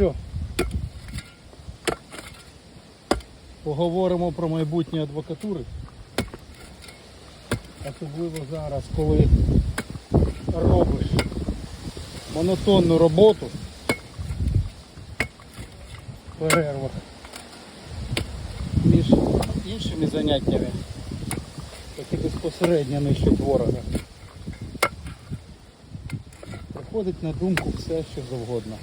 Все. Поговоримо про майбутнє адвокатури. Особливо зараз, коли робиш монотонну роботу в перервах між іншими заняттями, такі безпосередньо нищить ворога. Приходить на думку все, що завгодно.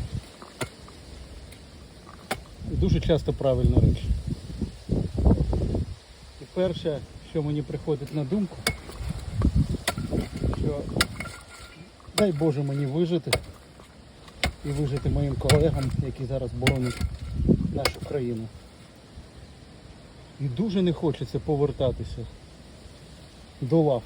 Дуже часто правильна річ. І перше, що мені приходить на думку, що дай Боже мені вижити і вижити моїм колегам, які зараз боронять нашу країну. І дуже не хочеться повертатися до лав.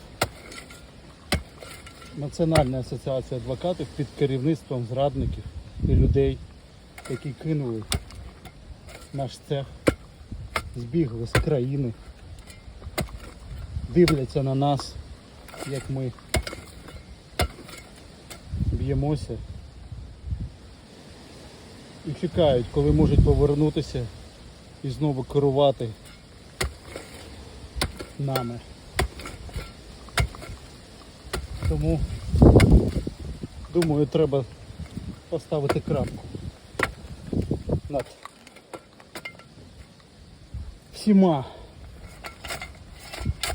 Національна асоціація адвокатів під керівництвом зрадників і людей, які кинули наш цех, збігли з країни, дивляться на нас, як ми б'ємося і чекають, коли можуть повернутися і знову керувати нами. Тому думаю, треба поставити крапку над всіма,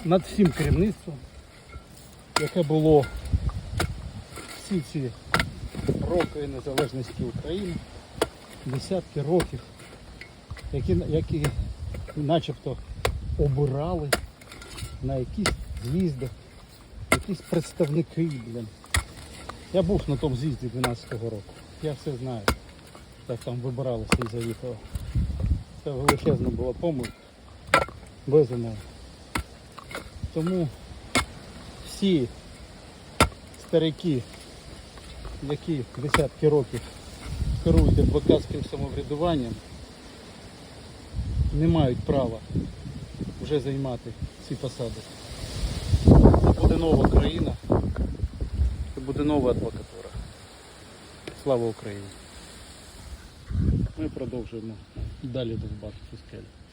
над всім керівництвом, яке було всі ці роки незалежності України, десятки років, які, які начебто обирали на якісь з'їздах, якісь представники, блін. Я був на тому з'їзді 12-го року. Я все знаю, як там вибиралося і заїхало. Це величезна була помилка. Безумовно. Тому всі старики, які десятки років керують адвокатським самоврядуванням, не мають права вже займати ці посади. Це буде нова країна, це буде нова адвокатура. Слава Україні! Ми продовжуємо далі довбати цю скелю.